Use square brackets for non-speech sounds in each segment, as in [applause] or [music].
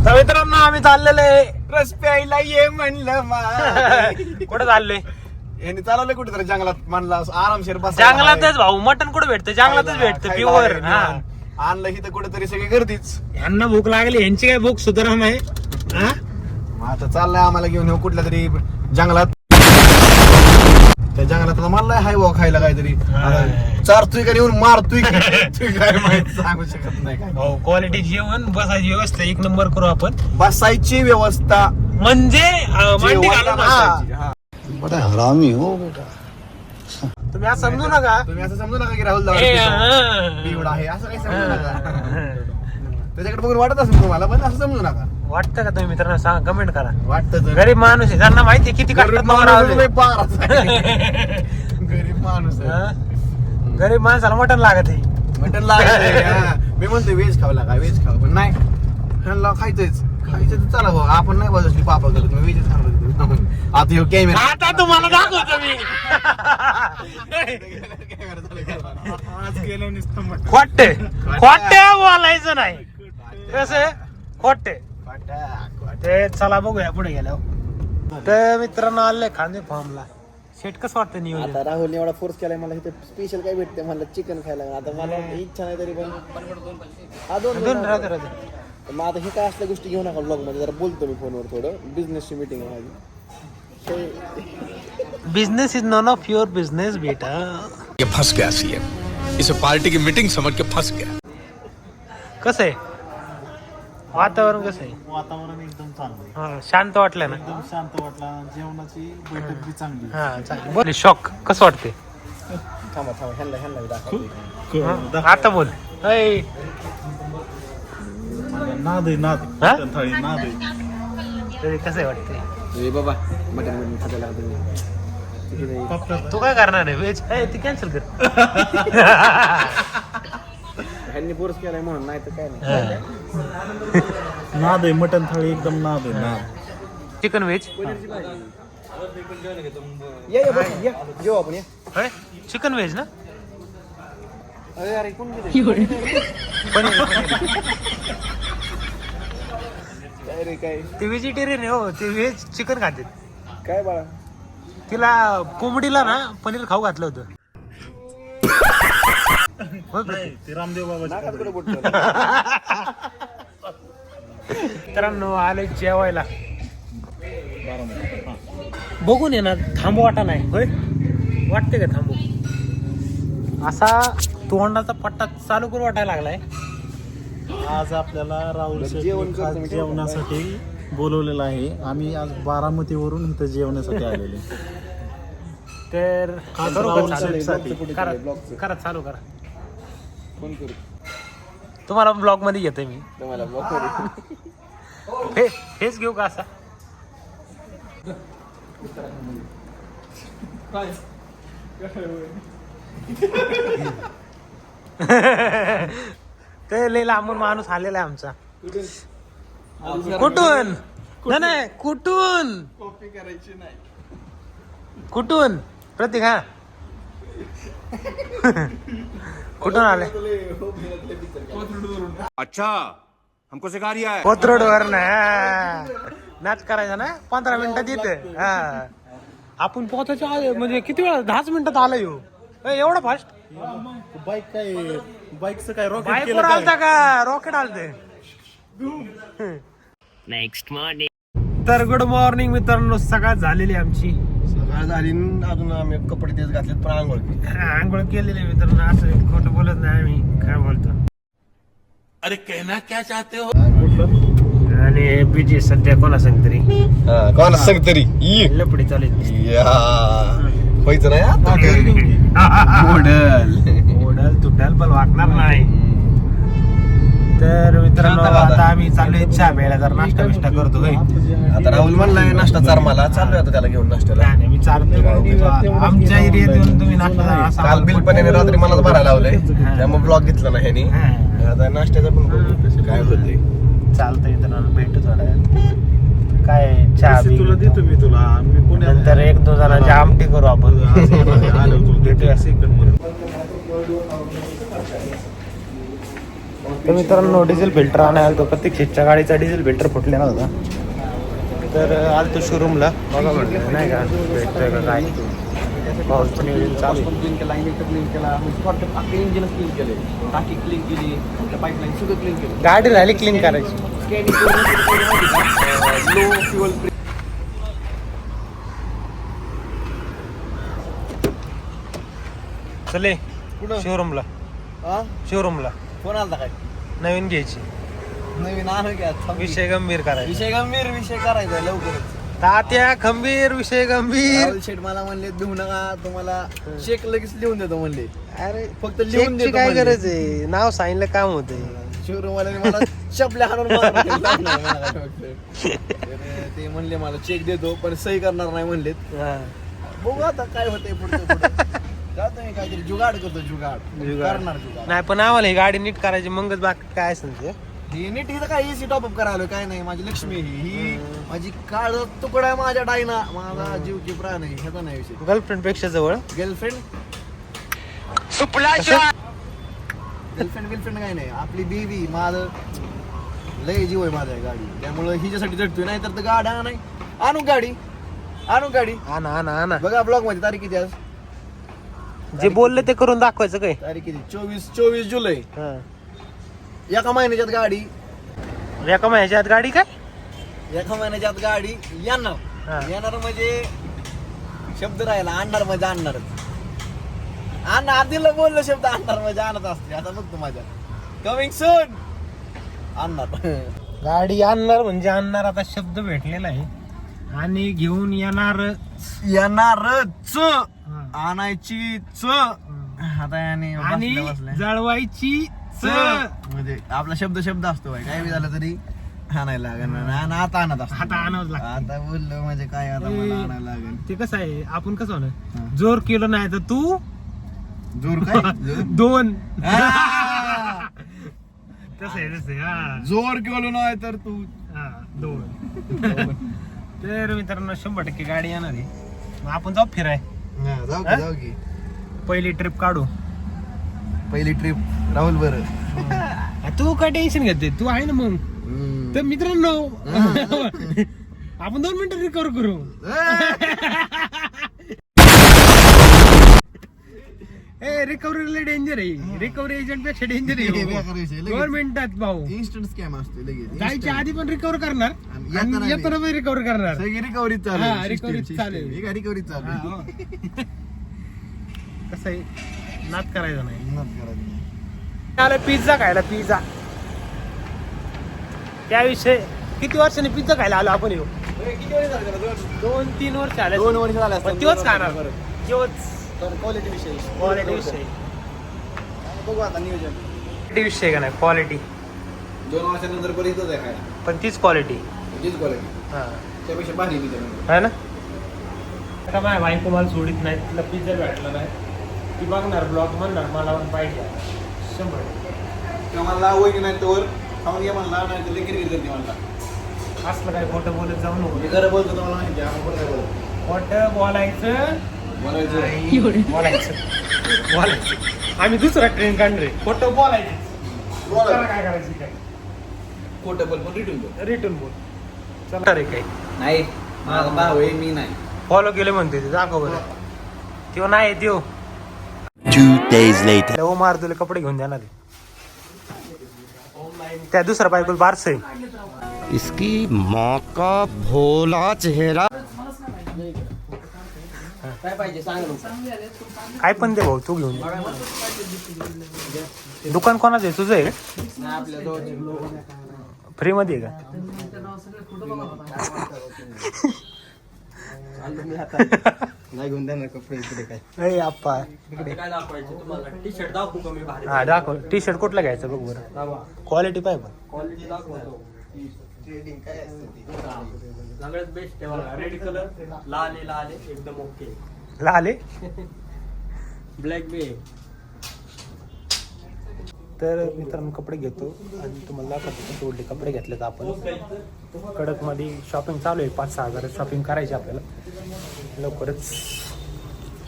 तर मित्रांनो आम्ही चाललेलो आहे. रस प्यायला ये म्हणलं मा [laughs] कुठे चाललोय? यांनी चालवलं कुठेतरी जंगलात म्हणला आरामशीर बस जंगलातच भाऊ मटण कुठे भेटतं? जंगलातच भेटतं प्युअर हा. आणलं इथं कुठेतरी सगळी गर्दीच. यांना भूक लागली यांची काय भूक सुधाराम आहे हा? आता चाललंय आम्हाला घेऊन येऊ कुठल्या तरी जंगलात. मला हाय भाऊ खायला काहीतरी. आता चारतोय का येऊन मारतोय का? काय माहीत? सांगू शकत नाही काय. क्वालिटी जेवण बसायची व्यवस्था एक नंबर करू आपण. बसायची व्यवस्था. म्हणजे अं, मांडी जेवण घालून. बसायची. बड़ा हरामी हो बेटा. तुम्ही असं समजू नका. तुम्ही असं समजू नका की राहुल ए, आहे. असं काही समजू नका. त्याच्याकडे बघून वाटत असेल तुम्हाला पण असं समजू नका. वाटतं का तुम्ही मित्रांनो? सांगा कमेंट करा. वाटत गरीब माणूस आहे त्यांना माहिती आहे किती कष्टात नवरा [laughs] गरीब माणूस आहे. हा? गरीब माणसाला मटण लागत आहे. मटन लागत [laughs] मी म्हणतो व्हेज खावं लागा व्हेज खावं पण नाही. ह्यांना खायचंच खायचं तर चला भाऊ आपण नाही बाजूची पापा करत मी व्हेजच खाणार [laughs] आता ह्यो कॅमेरा आता तुम्हाला दाखवतो मी. आज गेलो नुसतं खोटे खोटे बोलायचं नाही. कसं खोटे. ते चला बघूया पुढे गेल्यावर. तर मित्रांनो आले खांदे फॉर्मला शेट कसं वाटतं नियोजन? आता राहुलने एवढा फोर्स केलाय मला इथे स्पेशल काय भेटते म्हणलं चिकन खायला. आता मला इच्छा नाही तरी पण. हा दोन दोन राहते राहते. तर मग आता हे काय असल्या गोष्टी घेऊ नका ब्लॉगमध्ये जरा बोलतो मी फोनवर थोडं. बिझनेसची मीटिंग आहे माझी. Business is none of your business बेटा. ये फंस गया सीएम इसे पार्टी की मीटिंग समझ के फंस गया. कसं आहे? वातावरण कसं आहे? वातावरण एकदम चांगलं आहे. हा, शांत वाटलं ना? एकदम शांत वाटला जेवणाची बैठक बी चांगली हा चालेल बोल. शॉक कसं वाटते थांबा थांबा हा, आता बोल. ऐ, नाद आहे नाद हा? थाळी नाद आहे. तरी कसं आहे वाटते बाबा मटन मटन तू काय करणार आहे? व्हेज ती कॅन्सल कर. [laughs] ह्यांनी फोर्स केलाय म्हणून नाही तर काय नाही. नाद आहे मटण थाळी एकदम नाद आहे. नाद. चिकन व्हेज या या बस या. जेऊ आपण या. चिकन व्हेज ना? अरे अरे कोण गेले? पनीर पनीर. काय रे काय? ते व्हेजिटेरियन आहे हो ते व्हेज चिकन खाते. काय बाळा? तिला कोंबडीला ना पनीर खाऊ घातलं होतं. ते रामदेव बाबाची? मित्रांनो आले जेवायला. बघून ये ना थांबू वाटा नाही. होय? वाटते का थांबू? असा तोंडाचा पट्टा चालू करू वाटायला लागलाय. आज आपल्याला राहुल शेट्टी जेवण करतो खास मी. जेवणासाठी बोलवलेलं आहे. आम्ही आज बारामतीवरून इथं जेवण्यासाठी आलेले तर खास राहुल. करा चालू करा. फोन करू. तुम्हाला ब्लॉगमध्ये येते मी. तुम्हाला ब्लॉग करू. हे हेच घेऊ का असा? [laughs] ते लय लांबून माणूस आलेला आहे आमचा. कुठून? नाही नाही कुठून? कुठून? प्रतीक हा. [laughs] कुठून आले? अच्छा हमको सिखा रिया है। कोथरूड वर ना नाच करायचा ना? पंधरा मिनिटात येते हा. आपण पोहोचायच्या आधी- म्हणजे किती वेळा? दहाच मिनिटात आलो येऊ. एवढं फास्ट बाईक काय बाईकचं काय रॉकेट बाईकवर आलता का? रॉकेट आलते. नेक्स्ट मॉर्निंग तर गुड मॉर्निंग मित्रांनो सकाळ झालेली आमची. सकाळ झाली न अजून आम्ही कपडे तेच घातलेत पण आंघोळ केली. आंघोळ केलेली मित्रांनो असं खोटं बोलत नाही आम्ही काय बोलतो. अरे कहना क्या चाहते हो? आणि बीजी सध्या कोणा सांग तरी? हा, कोणाला सांग तरी? ई. लपडी चालू या. व्हायचं नाही आता मॉडेल. ओढल तुटल पण वागणार नाही. तर मित्रांनो. आता आम्ही चाललोय चहा प्यायला जर नाश्ता बिष्टा करतो होय. आता राहुल म्हणलाय नाश्ता चार मला. चाललोय आता त्याला घेऊन नाश्त्याला. नाही, नाही, मी चालतो आमच्या एरियात येऊन तुम्ही नाश्ता असा काल बिल पण याने रात्री मलाच भरायला लावलंय. त्यामुळे ब्लॉग घेतला ना ह्यानी. आता नाश्त्याचं पण बघू काय होतंय. चालतंय मित्रांनो भेटू वेळात. काय चहा तुला देतो मी तुला. मी पुण्यात नंतर एक दोन जणांची आमटी करू आपण. भेटूया. तर मित्रांनो डिझेल फिल्टर आणायला आलो प्रत्येक गाडीचा डिझेल फिल्टर फुटलेला होता. तर आलो तो शोरूमला बघा म्हटलं नाही का? भेटतोय का काय? नियोजन चालू आहे. क्लीन केला इंजेक्टर क्लीन केला. इंजिनच क्लीन केले. टाकी क्लीन केली पाईपलाईन सगळं क्लीन केलं. गाडी राहिली क्लीन करायची. लो फ्युअल चले. कुठं? शोरूमला शोरूमला फोन आलता काय? नवीन घ्यायची. नवीन आणू घ्या विषय गंभीर करायचा. विषय गंभीर विषय करायचा आहे लवकरच. तात्या खंबीर विषय गंभीर. राहुल शेठ मला म्हणले देऊ नका तुम्हाला चेक लगेच लिहून देतो म्हणले. अरे फक्त लिहून देतो काय म्हणले. गरज आहे? नाव सांगितलं काम होते शोरूम वाल्याने मला हाणून. लागलं मला वाटलं. तर ते म्हणले मला चेक देतो पण सही करणार नाही म्हणलेत. बघू आता काय होतंय पुढचं पुढं. काहीतरी जुगाड करतो जुगाड. जुगाड. करणार जुगाड. नाही पण आम्हाला ही गाडी नीट करायची मगच बाकी काय असेल ते. ही नीट हिथं काय इसी टॉपअप करायला काय नाही माझी लक्ष्मी आहे ही. ही माझी काळ तुकडा आहे माझ्या डायना. माझा जीव की प्राण आहे ह्याचा नाही विषय. गर्लफ्रेंडपेक्षा जवळ. गर्लफ्रेंड गर्लफ्रेंड गर्लफ्रेंड काय नाही. आपली बीवी माझं लय जीव आहे माझा गाडी त्यामुळं हिच्यासाठी झटतोय नाही तर गाड्या नाही आणू गाडी. आणू गाडी. आणा आणा आणा. बघा ब्लॉगमध्ये तारीख किती आज? जे बोलले ते करून दाखवायचं काय? तारीख किती? चोवीस चोवीस जुलै. हा. एका महिन्याच्यात गाडी. एका महिन्याच्या आत गाडी काय? एका महिन्याच्यात गाडी हा. येणार येणार म्हणजे शब्द राहिला आणणार म्हणजे आणणारच. आणणार आधीला बोललो शब्द आणणार म्हणजे आणत असते. आता बघतो माझ्या. कमिंग सून आणणार. [laughs] गाडी आणणार म्हणजे आणणार आता शब्द भेटलेला आहे. आणि घेऊन येणार येणारच. आणायची च. आता याने आणि बसल्या. बसल्या. जळवायची च. म्हणजे आपला शब्द शब्द असतो. काय बी झालं तरी आणायला लागेल आणि आता आणत असतो. आता आणावंच लागतं. आता बोललो म्हणजे काय आता मला आणायला लागेल. ते कसं आहे? आपण कसं हा. होणार जोर केलं नाही तर तू? जोर काय? [laughs] जोर? दोन. आ! [laughs] तसं आहे तसं आहे, हा. जोर केलो नाही तर तू? हा दोन. [laughs] तर मित्रांनो शंभर टक्के गाडी येणार आहे. मग आपण जाऊ फिराय. हा, जाऊ हा? की जाऊ की. पहिली ट्रिप काढू. पहिली ट्रिप राहुल बर. आ, तू काय टेन्शन घेते? तू आहे ना मग. तर मित्रांनो [laughs] आपण दोन मिनिटं रिकवर करू. ए रिकव्हरी डेंजर आहे. रिकव्हरी एजंटपेक्षा डेंजर आहे. [laughs] मिनिटात भाऊ. इन्स्टंट स्कॅम असतो लगेच. जायच्या आधी पण रिकव्हर करणार आणि येताना पण रिकव्हर करणार. सगळी रिकव्हरी चालू हा, आहे. recovery System, चालू आहे. system. ही काय रिकव्हरी चालू हा. [laughs] कसं आहे? नाद करायचं नाही. हिंमत करायची नाही. आलं पिझ्झा खायला पिझ्झा त्याविषयी किती वर्षांनी पिझ्झा खायला आलो आपण येऊ? दोन तीन वर्ष आले. दोन वर्ष झाले तोच खाणार. तोच क्वालिटी विषयी. क्वालिटी विषय. बघू आता नियोजन. क्वालिटी विषय का नाही? क्वालिटी दोन वर्षानंतर परत इथंच आहे खायला. पण तीच क्वालिटी तीच क्वालिटी हा. त्यापेक्षा भारी मी त्याला. है ना? आता माझ्या बायको मला सोडित नाही तिला पिझ्झा भेटला नाही. ती बघणार ब्लॉग म्हणणार मला पण पाहिजे. शंभर टक्के. मला वहिनी नाही तोवर खाऊन घ्या म्हणला नाही तर लेकरी करते म्हणला. असलं काय खोटं बोलत जाऊ नको. मी खरं बोलतो तुम्हाला माहिती आहे, आपण पण काय बोलतो खोटं बोलायचं बोलायचं. नाही बोलायचं. बोलायचं. आम्ही दुसरा ट्रेन काढणार आहे. खोटं बोलायचं. त्याला काय करायचं काय? खोटं बोल पण रिटून बोल. रिटर्न बोल. चला. रे काही नाही माझा भाऊ आहे मी नाही. फॉलो केले म्हणते ते दाखव बरं. त्यो नाही त्यो. Two days later. ओ मार तुला कपडे घेऊन देणार. त्या दुसऱ्या बायकोला बारस इसकी माँ का भोला चेहरा काय पाहिजे सांग काय पण दे भाऊ तू घेऊन ये. दुकान कोणाचं आहे? तुझं आहे? का आपल्या जवळचे फ्री मध्ये आहे का? नाही घेऊन देणार कपडे इकडे काय. अरे आप्पा. काय दाखवायचं तुम्हाला? टी शर्ट दाखवू हा दाखव. टी शर्ट कुठला घ्यायचं बघ बरं. क्वालिटी पाहिजे पण. क्वालिटी दाखवतो. ट्रेडिंग काय असते सगळ्यात बेस्ट आहे बघा रेड कलर लाल आहे लाल आहे एकदम ओके लाल आहे? [laughs] ब्लॅक बी तर मित्रांनो कपडे घेतो आणि तुम्हाला दाखवतो उडले कपडे घेतलेत आपण. कडकमध्ये शॉपिंग चालू आहे पाच सहा हजार शॉपिंग करायची आपल्याला. लवकरच.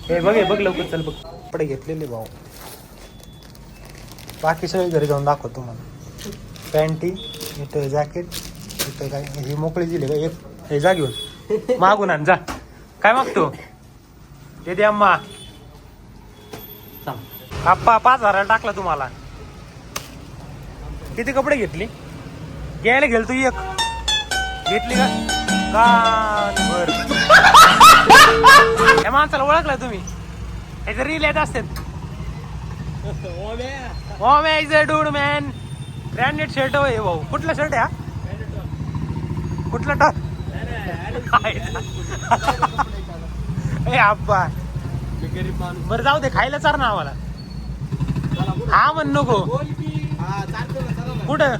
हे बघ हे बघ लवकर चल बघ. कपडे घेतलेले भाऊ. बाकी सगळे घरी जाऊन दाखवतो तुम्हाला. पॅन्टी जॅकेट इथं काय ही मोकळी दिली का? एक हे जा घेऊन. मागून आण जा. काय मागतो? ते दे अम्मा. आप्पा पाच हजार टाकला तुम्हाला. किती कपडे घेतली? घ्यायला गेल तू एक. घेतली का? का? बर. या माणसाला ओळखला तुम्ही. याचं रील येत असतात. [laughs] ओमे is a dude man. Branded shirt होय भाऊ. कुठला शर्ट आहे हा? कुठला टॉप ए आप्पा बरं जाऊ दे खायला चार ना आम्हाला. हा म्हण नको. कुठं.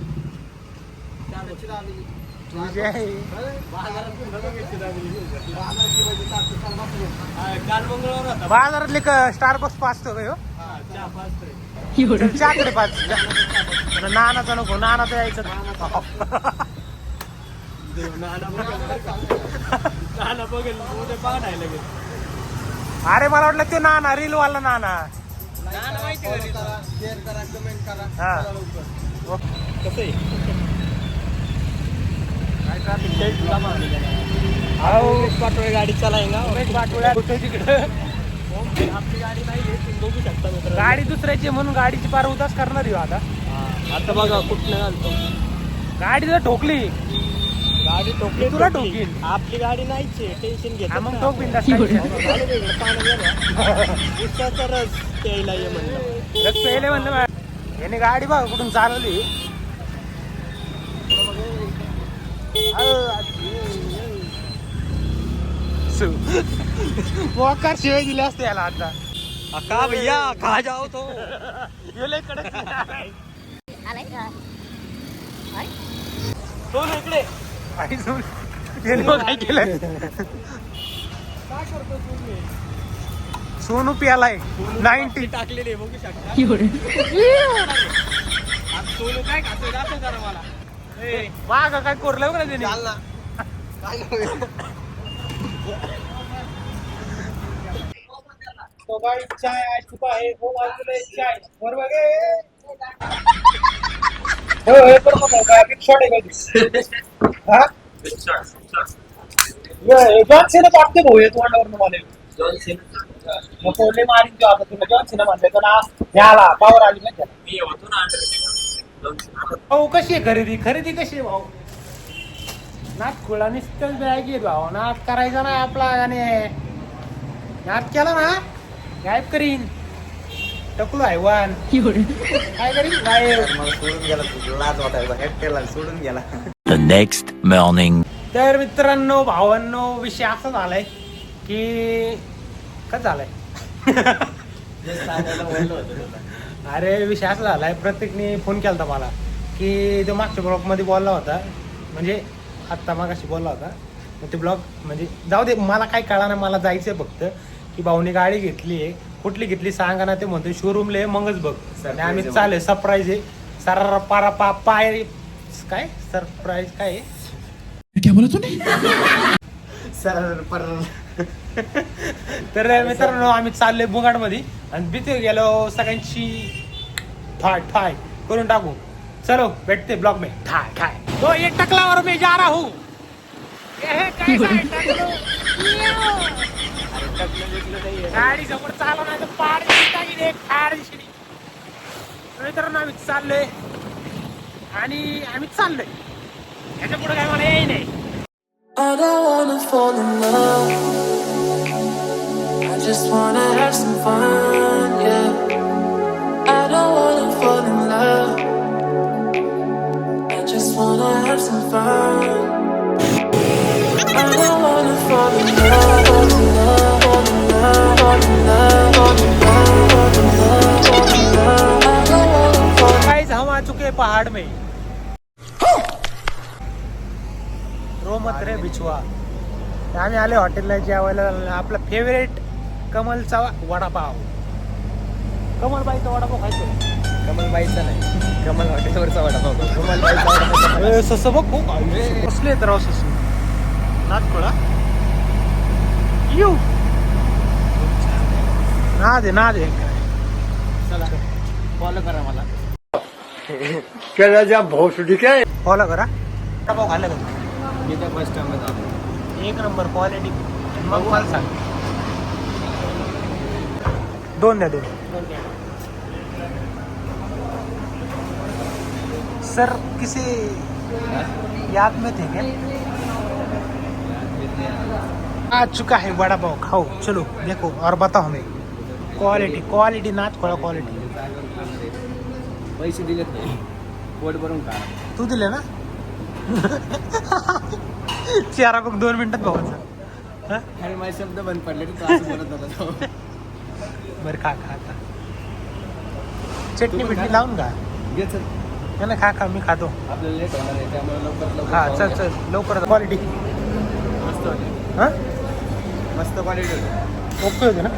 बाजारातले स्टार बक्स पाचतो का? चल, चहाकडे पाच. नानाचा नको नानाचा यायचं. [laughs] अरे मला वाटलं ते नाना रील वाला नाना. हा. पाटोळे गाडी चालाय गाडी दुसऱ्याची म्हणून गाडीची पार उदास करणार हो आता. आता बघा कुठनं घालतो गाडी जर ठोकली गाडी टोकली तुला आपली गाडी नाहीच टेन्शन घेत मग ठोक बिंदास प्यायला ये म्हणलं. पहिले म्हणलं बा, याने गाडी बघ कुठून चालवली? मोकार शिवाय दिले असते याला आता. का भैया? खा जाओ तो. गेले कडे दोन इकडे. काय केलं सोनू पियालाय. नाईन्टी. टाकलेले बघू शकता सोनू काय खातोय दाखव जरा मला ए, माग काय कोरलं बरं त्याने? चाल ना. तो गाडी चाय आ चुका है वो चाय बरोबर गे हो हे बरोबर आहे का जॉन सीना टाकते भाऊ हे मला. मग कोणले मारीन तो आता तुला. जॉन सीना म्हणले तर ना याला पावर आली नाही भाऊ कशी आहे खरेदी? खरेदी कशी आहे भाऊ? नाच खुळा निसतच बॅग येत भाऊ? नाच करायचा ना आपला आणि नाच केला ना? गायब करीन. टकलो हैवान काय करीन गायब सोडून गेला लाज वाटायला एकट्याला सोडून गेला. The next morning. तर मित्रांनो भावांनो विषय असा झालाय की कसं झालाय? अरे विषय असा झालाय प्रत्येकने फोन केला होता मला की तो मागच्या ब्लॉगमध्ये बोलला होता. म्हणजे आत्ता मागाशी बोलला होता. मग ते ब्लॉग म्हणजे जाऊ दे मला काय कळा ना मला जायचंय फक्त की भाऊने गाडी घेतली आहे कुठली घेतली सांगा ना ते म्हणतो शोरूमला आहे मगच बघ. आणि आम्ही चालेल सरप्राईज आहे. सर पारा पा पाय काय? सरप्राईज काय? आहे तर मित्रांनो आम्ही चाललोय बुगाडमध्ये आणि भीती गेलो सगळ्यांची ठाय ठाय करून टाकू. चलो भेटते ब्लॉग में. ठाय ठाय. तो ये टकला और मैं जा रहा हूँ? गाडी समोर चालव नाही तर पाड टाकी फार दिशेने मित्रांनो आम्ही चाललोय आणि आम्ही चाललोय याच्यापुढे काय मला येई नाही I don't wanna fall in love. I just wanna have some fun, yeah. I don't wanna fall in love. I just wanna have some fun. पहाड़ में। रोमत रे बिछुआ। आम्ही आले हॉटेलला जेवायला. आपला फेवरेट कमलचा वडापाव. कमलबाईचा वडापाव खायचो. कमलबाईचा नाही. कमल हॉटेलवरचा वडापाव. कमलबाईचा वडापाव. सस बघ खूप. कसले राव सस. नाचपळा ना दे ना दे चला. फॉलो करा मला. फॉलो करा. खाल्ला का? तू? एक नंबर क्वालिटी मग मला सांग. दोन द्या दोन. सर किसी याद में थे क्या? आ चुका है वड़ा पाव खाओ चलो देखो और बताओ हमें। क्वालिटी क्वालिटी नाच खोळा क्वालिटी पैसे दिलेत नाही. पोट भरून खा. तू दिले ना? चारा बघ दोन मिनिटात भावाचं. आणि माझे शब्द बंद पडले तर असं बोलत होता तो. बरं खा खा खा. चटणी बिटणी लावून का घे चल. ना खा खा मी खातो. आपल्याला लेट होणार आहे त्यामुळे लवकर हा चल. चल लवकर. क्वालिटी मस्त हां? मस्त क्वालिटी होते. ओके होते ना?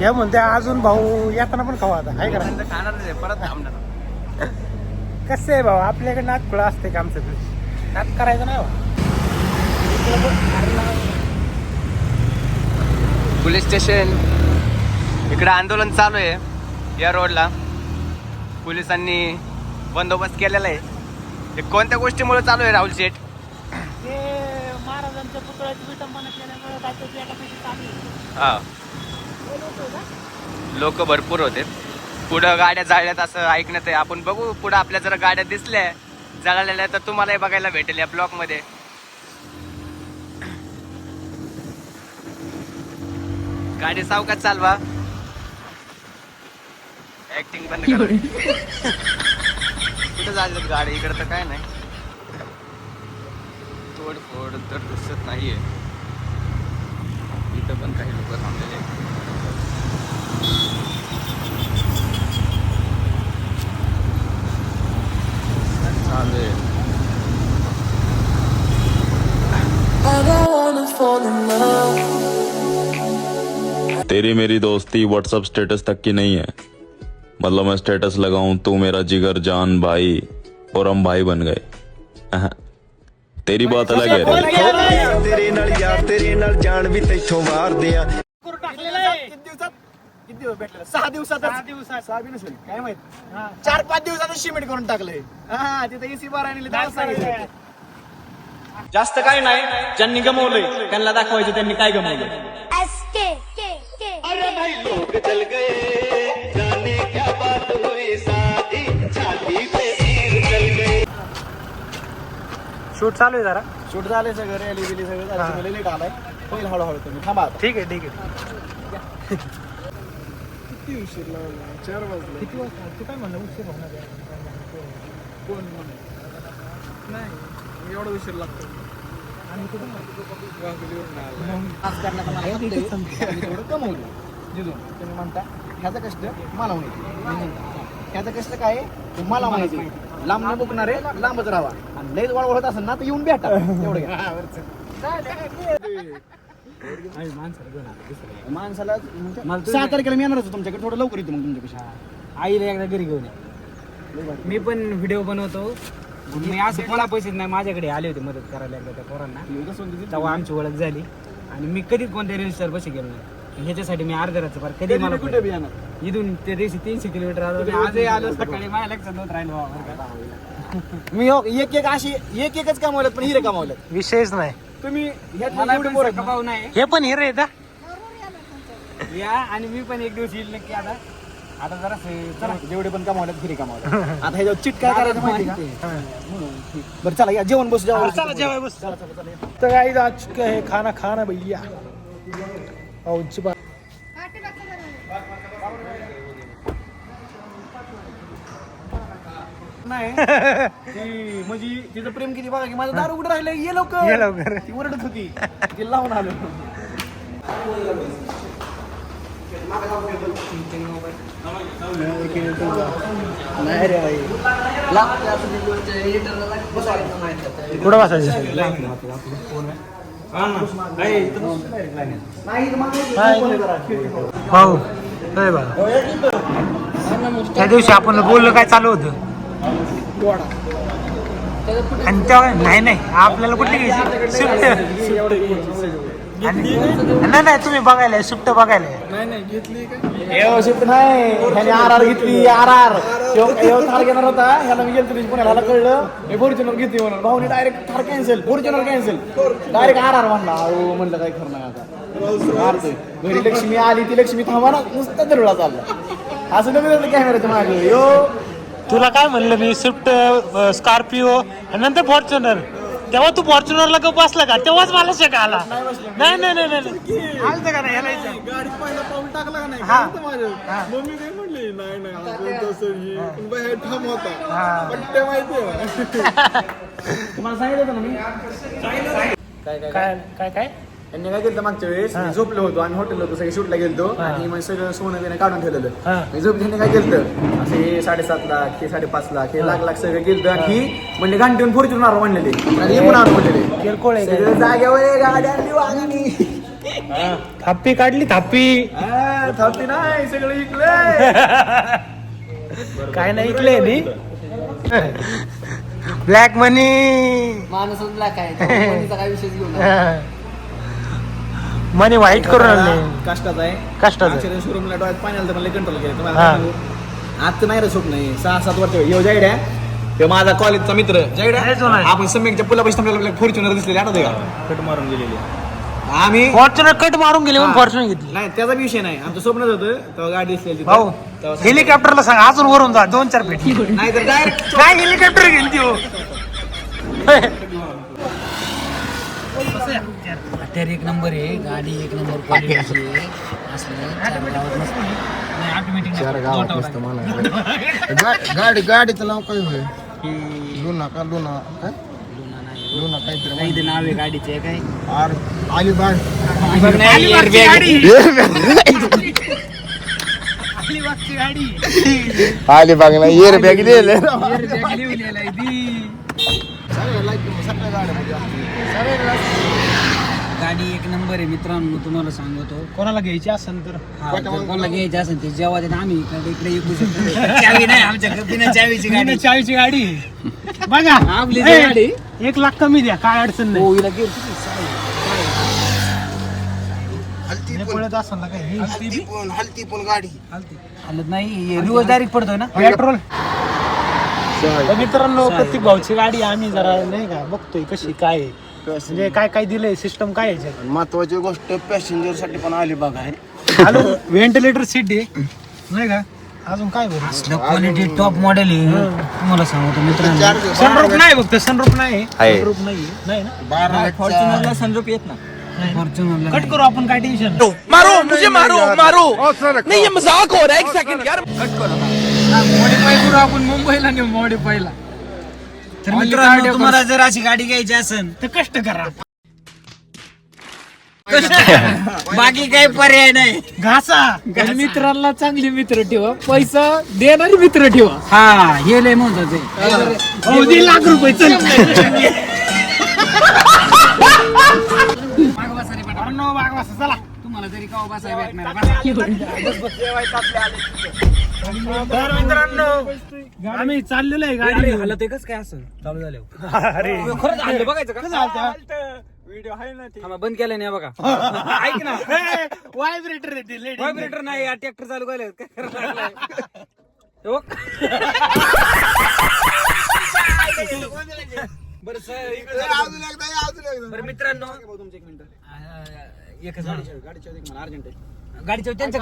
या म्हणते अजून भाऊ येताना पण खाऊ आता. काय करा नंतर खाणार नाही परत थांबणार. कसं आहे भाऊ? आपल्याकडे नाच खुळा असते का आमचं नाच करायचं नाही हो. पोलीस स्टेशन इकडे आंदोलन चालू आहे या रोडला पोलिसांनी बंदोबस्त केलेला आहे. हे कोणत्या गोष्टीमुळे चालू आहे राहुल शेठ? पुतळ्याची विटंबना केल्यामुळे. हा. लोक भरपूर होते. पुढं गाड्या जाळल्यात असं ऐकण्यात आहे. आपण बघू पुढं आपल्या जर गाड्या दिसल्या जळालेल्या तर तुम्हालाही बघायला भेटेल या ब्लॉकमध्ये गाडी सावकाश चालवा. ऍक्टिंग बंद करा. [laughs] कुठं चालल्यात गाडी? इकडं तर काय नाही. तोडफोड तर दिसत नाहीये. इथं पण काही लोक आहेत. चालू love. तेरी मेरी दोस्ती व्हाट्सअप स्टेटस तक की नहीं है। मतलब मैं स्टेटस लगाऊँ, तू मेरा जिगर, जान, भाई, और हम भाई बन गए। अहं। तेरी बात अलग है रे तੇरे ਨਾਲ ਯਾਰ ਤੇਰੇ ਨਾਲ ਜਾਨ ਵੀ ਤੈਥੋਂ ਮਾਰਦੇ ਆ टाकलेलं आहे किती दिवसात किती दिवस भेटलेलं सहा दिवसात सहा दिवसात सहा बी नसेल काय माहित हा. चार पाच दिवसात सिमेंट करून टाकलंय हा तिथे एसी बार आणली त्याला सांगितलं जास्त काय नाही ज्यांनी गमवलंय त्यांना दाखवायचं त्यांनी काय गमवलं SK, K, K. शूट चालू आहे जरा. शूट झाले सगळं रॅली बिली सगळं झालं. हा. लेट आलाय. होईल हळूहळू तुम्ही. थांबा आता. ठीक आहे ठीक आहे. किती उशीर लावला? चार वाजले. किती वाजता? तू काय म्हणलं उशीर होणार? कोण नाही एवढा उशीर लागतो. आणि कुठून थोडं कमवलं. तुम्ही म्हणता ह्याचा कष्ट मला माहिती ह्याचा कष्ट काय आहे? ते मला माहिती लांब न बुकणारे लांबच राहा आणि लयच वळवळ होत असेल ना तर येऊन भेटा. एवढं घ्या. माणसाला म्हणजे सहा तारखेला मी येणारच होतो तुमच्याकडे. थोडं लवकर येतो मग तुमच्यापेक्षा. आईला एकदा घरी घेऊन ये. मी पण व्हिडिओ बनवतो. मी असं कोणा पैसे नाही माझ्याकडे आले होते मदत करायला एकदा त्या पोरांना. तेव्हा आमची ओळख झाली. आणि मी कधीच कोणत्या रजिस्टर पैसे गेलो नाही. ह्याच्यासाठी मी अर्ध्याचं फार कधी मला कुठे बी येणार. इथून ते दिवशी तीनशे किलोमीटर आलो आणि आजही आलो सकाळी माझ्या लक्षात होत राहिलो बाबा. मी हो- एक एक अशी एक एकच कमावल्यात पण हिरे कमावल्यात विषयच नाही. तुम्ही ह्या मला एवढे पण पोरं सख्खा भाऊ नाही. हे पण हिरे आहेत हा? या आणि मी पण एक दिवस येईल नक्की आता. आता जरा चला. जेवढे पण कमावल्यात हिरे कमावल्यात [laughs] आता ह्याच्यावर चिट काय करायचं माहिती का? बरं चला या जेवण बस जेवण चला जेवाय बस. तर काही आ चुका है खाना खाना भैया. पाऊची बा नाही. [laughs] ती म्हणजे तिचं प्रेम किती बघा की माझं दारू कुठे राहिलं ये लवकर. ये लवकर. ती ओरडत होती. ती लावून आलो. नाही रे भाई कुठं बसायचं भाऊ काय बा. त्या दिवशी आपण बोललो काय चालू होतं? आणि तेव्हा नाही नाही आपल्याला कुठली घ्यायची? स्विफ्ट आणि- नाही नाही तुम्ही बघायला सुट्ट बघायला शिफ्ट नाही ह्याने आर आर घेतली आर आर. थार घेणार होता. ह्याला मी गेलो पुण्याला ह्याला कळलं. मी फॉर्च्युनर घेतली म्हणून. भाऊने direct Thar cancel Fortuner cancel direct R R म्हणला. अहो म्हणलं काय खरं नाही आता. मारतोय. घरी लक्ष्मी आली ती लक्ष्मी थांबा ना नुसता दरवळा चालला. असं नवीन कॅमेराच्या मागे. यो. तुला काय म्हणलं मी? स्विफ्ट स्कॉर्पिओ आणि नंतर फॉर्च्युनर तेव्हा तू फॉर्च्युनरला गप बसला का? तेव्हाच मला शेका आला. नाही नाही नाही नाही आलतं का नाही? ह्याला इथं? गाडी पहिला पाऊल टाकला का नाही? हा. कळतं माझं. मम्मी काय म्हणली नाही नाही तसं ही. पण बाहेर ठाम होता. पट्ट्या माहितीये [laughs] तुम्हाला सांगितलं होतं ना मी? काय काय? काय काय काय? त्यांनी काय केलं मागच्या वेळेस? मी झोपलो होतो आम्ही हॉटेल होतो सगळे शूटला गेलतो आणि मग सगळं सोनं बिनं काढून ठेवलेलं. हा. मी झोप त्यांनी काय केलं असे साडेसात लाख हे साडेपाच लाख हे लाख लाख सगळं केलं आणि ही म्हणजे गांठीवून फॉर्च्युनर म्हणलेले. आणि हे म्हणून म्हणलेले किरकोळ आहे सगळं जाग्यावर आणली? थाप्पी काढली थाप्पी. हा, थांबती नाही सगळं इकलंय [laughs] काय नाही ऐकलंय मी ब्लॅक मनी माणूसच ब्लॅक आहे काय [laughs] विषय घेऊन मनी व्हाईट करून आणले कष्टाचं आहे. कष्टाचं. शोरूमला डोळ्यात पाणी आलं तर मला कंट्रोल केलं तुम्हाला हा. सांगू. आता नाही रे स्वप्न आहे सहा सात वर्ष. यो जायड्या हे माझा कॉलेजचा मित्र. लय जुना जायड्या आहे. आपण सम्यकच्या पुलापाशी थांबलेला फॉर्च्युनर दिसलेले आठवते का? कट मारून गेलेली आम्ही फॉर्च्युनर कट मारून गेले म्हणून फॉर्च्युनर घेतली. नाही त्याचा विषय नाही. आमचं स्वप्नच होतं. तेव्हा गाडी दिसलेली तिथं. भाऊ तेव्हा सांगितलं. हेलिकॉप्टरला सांग. अजून वरून जा. दोन चार पेटी. नाही तर डायरेक्ट काय हेलिकॉप्टर घेऊन ती हो [laughs] तर एक नंबर आहे गाडी एक नंबर क्वालिटीची आहे. असलं चार गावात नसतं. नाही ऑटोमॅटिक गाडी गाडीचं नाव काय होय? लुना का? लुना काय? लुना काहीतरी नाही ते नाव आहे गाडीचे काय? आर अलिबाग. अलिबाग ना बॅग दिले गाडी एक नंबर आहे मित्रांनो तुम्हाला सांगतो. कोणाला घ्यायची असेल तर. हा, जर कोणाला घ्यायची असेल ते जेव्हा ते आम्ही इकडे इकडे विकू शकतो [laughs] चावी नाही आमच्याकडे बिना चावीची गाडी. गाडी. बघा. [laughs] आपली ए, गाडी. एक लाख कमी द्या काय अडचण नाही. हो हिला गेली किती साई. हे पळत असेल ना काही हलती पण गाडी. हालत. नाही रिवर्स डायरेक्ट पडतोय ना? पेट्रोल तर मित्रांनो प्रत्येक भाऊची गाडी आम्ही जरा नाही का बघतोय कशी काय आहे. म्हणजे काय काय दिलंय? सिस्टम काय आहे याच्यात? महत्वाची गोष्ट पॅसेंजरसाठी पण अलिबाग आहे. हॅलो व्हेंटिलेटर सीट आहे. नाही का? अजून काय बरं? क्वालिटी टॉप मॉडेल आहे. तुम्हाला सांगतो मित्रांनो. सनरूप नाही फक्त सनरूप नाही. आहे. सनरूप नाही. नाही ना? बारा फॉर्च्युनरला येत ना फॉर्च्युनरला कट करू आपण काय टेन्शन मारो मुझे मारो मारो. नहीं. ये मजाक हो रहा है एक सेकंड यार. आपण. मुंबईला नेऊ मॉडिफायला तर मित्रांनो तुम्हाला जर अशी गाडी घ्यायची असेल तर कष्ट करा. [laughs] बाकी काही पर्याय नाही. घासा. मित्रांना चांगले मित्र ठेवा. पैसा देणारे मित्र ठेवा. हा हे लय महत्वाचं हो, दीड लाख रुपये चल. तुम्हाला जरी का बसाय भेटणार तर मित्रांनो आम्ही चाललेलो आहे गाडी हालत एकच काय असं? चालू झालं अरे. खरंच हल्लं बघायचं का? चालतं थांबा, बंद केलं नाही बघा. [laughs] ऐक ना. व्हायब्रेटर व्हायब्रेटर नाही ट्रॅक्टर चालू केलं काय करायला? हे. बरं सर, इकडं- बरं मित्रांनो. एकच मिनिट. गाडीच्या त्यांच्या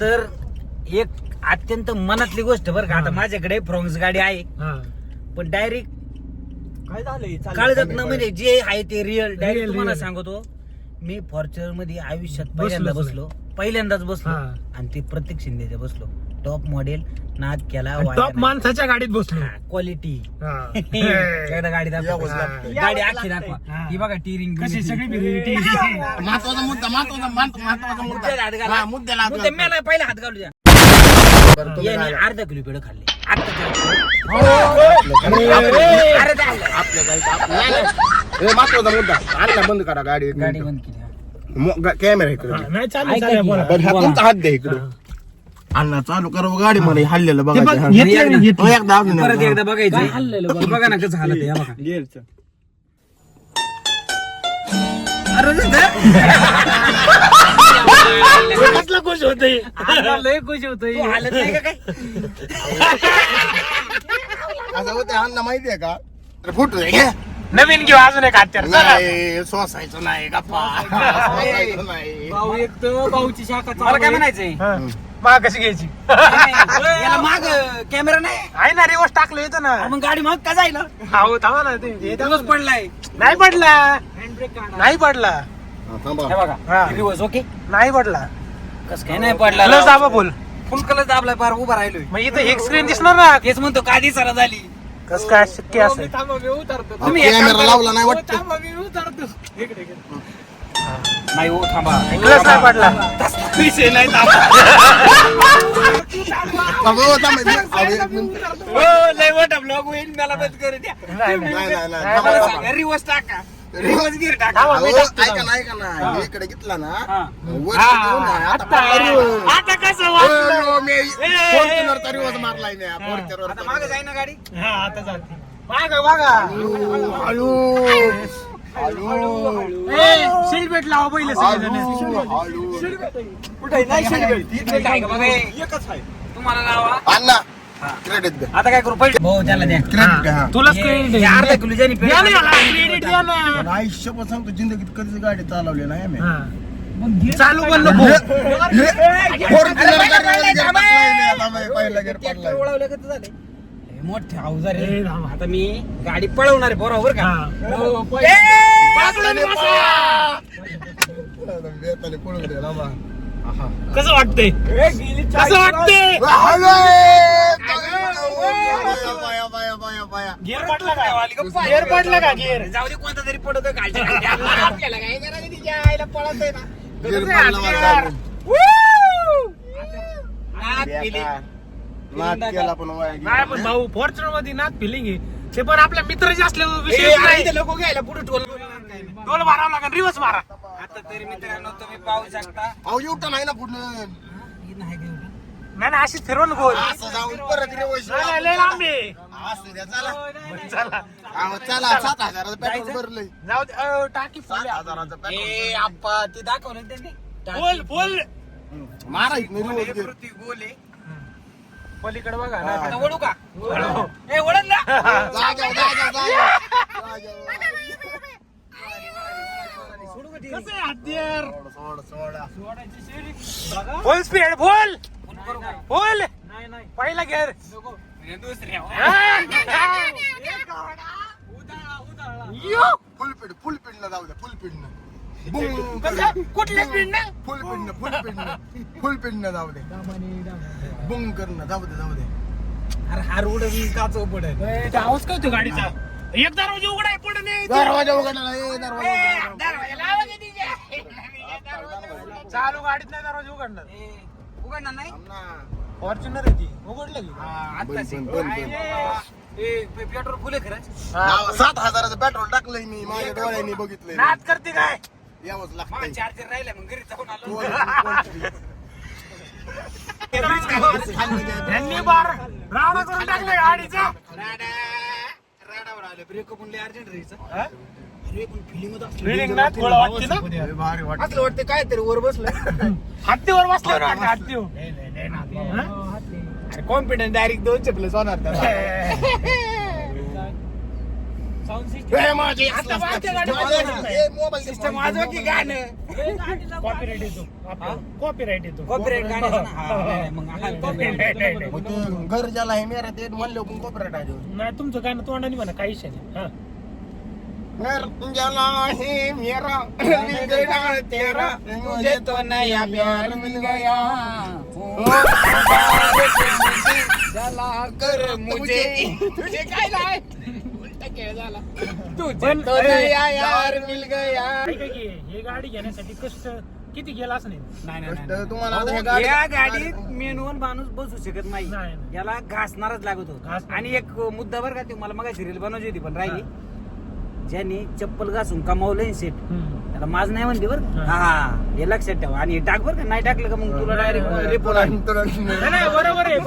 तर एक अत्यंत मनातली गोष्ट बरं का. आता माझ्याकडे फ्रॉन्स गाडी आहे. पण डायरेक्ट काय झालंय? काळजात न म्हणजे जे आहे ते रिअल डायरेक्ट तुम्हाला. सांगतो मी फॉर्च्युनरमध्ये आयुष्यात पहिल्यांदा बसलो. पहिल्यांदाच बसलो. आणि ते प्रत्येक शिंदेच्या बसलो. टॉप मॉडेल नाद केला टॉप माणसाच्या गाडीत बसलो. [laughs] क्वालिटी हा. गाडी. गाडी आखी दाखवा. हा. बघा टिरिंग कशी सगळी [laughs] महत्त्वाचा मुद्दा महत्त्वाचा मुद्द्याला मुद्दे. मला पहिला हात घालू द्या. अर्धा किलो पेढं खाल्ले. हे महत्त्वाचा मुद्दा. आणला बंद करा गाडी. गाडी. बंद केली कॅमेरा इकडे. तुमचा हात द्या इकडे. अण्णा चालू करा हो गाडी मला हल्लेलं बघ. एकदा अजून परत एकदा. बघायचं. बघा? ना कसं हालत हे बघा. कसलं खुश होतंय आता लय खुश होतोय हालत नाही का काय? [laughs] असं होतं अण्णा माहितीये का? तर फुटू दे घे. नवीन घेऊ अजून एक हत्यार. सोसायचं नाही गप्पा. भाऊ एक तर भाऊची शाखा मला काय म्हणायचंय? हा. मग कशी घ्यायची? याला [laughs] माग कॅमेरा नाही. आहे ना रिवर्स टाकलं येतं ना. मग गाडी माग का जायला? हो थांबा ना ते हे थांबा दिवस ना. पडलाय. नाही पडला. हँडब्रेक काढा. नाही पडला. हा, थांबा. बघा. दिवस ओके नाही पडला. कस काय नाही पडला. प्लस दाबा बोल. फुल कलर दाबलाय फार उभा राहिलोय. मग इथं एक स्क्रीन दिसणार ना. तेच म्हणतो का दिसायला झाली. कस काय शक्य असेल? तुम्ही एक काम कॅमेरा करा. लावला नाही वाटतं. थांबा तसला विषय नाही हो, थांबा. अहो, एक मिनिट. हो, लय मोठा ब्लॉग होईल मला बंद करू द्या. नाही, नाही. नाही नाही नाही नाही, रिवर्स टाका. रिवर्स गिर टाका. ऐका. ना ना. इकडे घेतला ना हा. हा, ना, आता कसं रिवर्स मारलाय मागे जाईना गाडी? हा आता जाते. माग बघा हळू सीट बेल्ट लावा पहिले सगळेजण. कुठे नाही शेड काय का? बघा एकच आहे. तुम्हाला लावा. अण्णा क्रेडिट द्या. आता काय करू? पहिले भाऊ त्याला द्या. क्रेडिट द्या. तुलाच क्रेडिट अर्धा किलो ज्याने द्या ना याला, क्रेडिट द्या ना. पण आयुष्य पण सांगतो जिंदगीत कधीच गाडी चालवली नाही मी. हा. चालू पण नको. पहिला गेअर पडलाय. ओळवलं का झाले. मोठे अवजार ए. आता मी गाडी पळवणार आहे बरोबर का हा. बाजूला बसा. बेताने पळून दे, लांबा. आहा. कसं वाटतंय कसं वाटतंय हळू. बाया, बाया, बाया, बाया, बाया. गिअर पडला का गिअर पडला का गिअर जाऊ दे कोणता तरी पडतो [laughs] आपल्याला काय करायचं तिच्या आईला पळतोय ना पडला माझा. नाद केला पण वाया गेला. नाही पण भाऊ फॉर्च्युनरमध्ये ना फिलिंग आहे. ते पण आपल्या मित्राचे असले ए, विषय नाही. लोक घ्यायला पुढे टोल टोल मारावं लागेल रिवर्स मारा. आता तरी मित्रांनो तुम्ही पाहू शकता. अहो युटर्न आहे ना पुढनं ही नाही एवढी? नाही ना अशीच फिरवून गोल असं जाऊन परत reverse नाही, नाही, लय लांब आहे. असू द्या, चला. चला. अहो, चला सात हजाराचं पेट्रोल भरलंय. जाऊ दे. अ, टाकी सात. हजाराचं ए पेट्रोल आप्पा ते दाखव ना त्यांनी? फुल फुल. मारा इथनं गोल आहे, reverse gear. पृथ्वी गोल आहे. पलीकडे बघा ना. आता ओढू का? ए ओढन ना. फुल स्पीड फुल फुल पहिला गेअर. दुसऱ्या फुल पीड फुल जाऊ द्या फुल पीडनं बुंग फुल पीडनं जाऊ दे. बुंग करणं जाऊ दे जाऊ दे. अरे हार उडून काच पडत आवाज काय तो गाडीचा. एक दरवाजा उघडा आहे पुढे नाही. दरवाजा उघडला नाही दरवाजा चालू गाडीत नाही दरवाजा उघडणार. उघडणार नाही? फॉर्च्युनर आहे ती. उघडलं की. आत्ताच बंद, बंद, बंद. ए पेट्रोल फुले खरंच नाव- सात हजाराचं पेट्रोल टाकलंय मी. माझ्या डोळ्यांनी बघितलंय. नाच करते काय? यावंच लागतंय. चार्जर राहिला मग घरी जाऊन आलो. त्यांनी बार रावणा करून टाकलं गाडीचा. राडावर आलं. ब्रेक म्हणले अर्जंट राहायचं अरे पण फिलिंग Feeling ना? थोडं वाटते ना. असलं काय तरी वर बसलं. [laughs] हत्तीवर वाटतं कॉन्फिडन्स डायरेक्ट दोन चपलेस होणार [laughs] हे माझी आता बारक्या गाडीत माझ्या- हे मोबाईल सिस्टम वाजवा की गाणं. येतो येतो कॉपीराईट हा, मग हा. मग ते घर ज्याला आहे मेरा ते म्हणलं पण कॉपरेट आहे. नाही तुमचं गाणं तोंडाने म्हणा काही विषय नाही. हा. घर ज्याला आहे मेरा बिगड़ा तेरा. मुझे तो नया प्यार मिल गया. चला कर मुझे तुझे काय लाय खेळ झाला. [laughs] तुझे पण- तो नया यार मिल गया ऐका की हे गाडी घेण्यासाठी कष्ट किती गेला असं नाही नाही नाही, कष्ट नाही. तुम्हाला आता हे गाडी- या गाडीत मेनून माणूस बसू शकत नाही. नाही, नाही. याला घासणारच लागत घास- होत आणि एक मुद्दा बरं का ते मला मग सिरियल बनवायची होती पण राहिली. ज्यांनी चप्पल घासून कमावलंय सेट हम्म. त्याला माझ नाही म्हणते बरं का? हा. हा हे लक्षात ठेवा. आणि हे टाक बरं का? नाही टाकलं का मग तुला डायरेक्ट रिपोर्ट तुला- नाही, नाही, बरोबर आहे